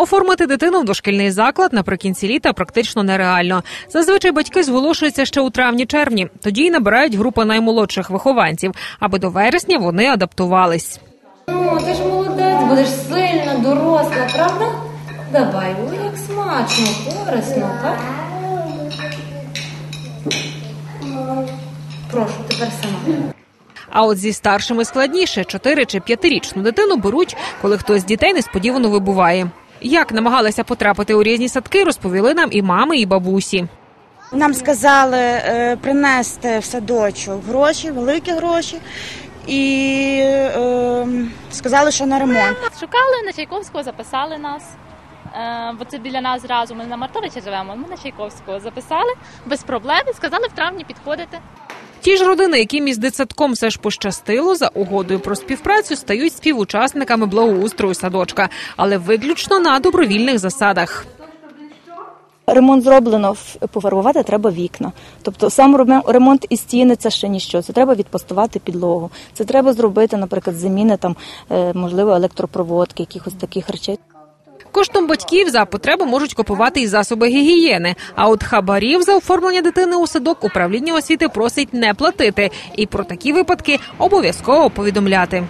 Оформити дитину в дошкільний заклад наприкінці літа практично нереально. Зазвичай батьки зголошуються ще у травні-червні. Тоді й набирають групу наймолодших вихованців, аби до вересня вони адаптувались. О, ти ж молодець, будеш сильна, доросла, правда? Давай, ой, як смачно, корисно, так? Прошу, тепер сама. А от зі старшими складніше чотири чи п'ятирічну дитину беруть, коли хтось з дітей несподівано вибуває. Як намагалися потрапити у різні садки, розповіли нам і мами, і бабусі. Нам сказали е, принести в садочок гроші, великі гроші, і е, сказали, що на ремонт. Шукали на Чайковського, записали нас. Е, бо це біля нас зразу. Ми на Мартовича живемо. Ми на Чайковського записали без проблем. і Сказали в травні підходити. Ті ж родини, яким із дитсадком все ж пощастило, за угодою про співпрацю стають співучасниками благоустрою садочка, але виключно на добровільних засадах. Ремонт зроблено, пофарбувати треба вікна. Тобто сам ремонт і стіни це ще ніщо. Це треба відпостувати підлогу. Це треба зробити, наприклад, заміни там, е, можливо, електропроводки, якихось таких речей. Коштом батьків за потребу можуть купувати і засоби гігієни. А от хабарів за оформлення дитини у садок управління освіти просить не платити і про такі випадки обов'язково повідомляти.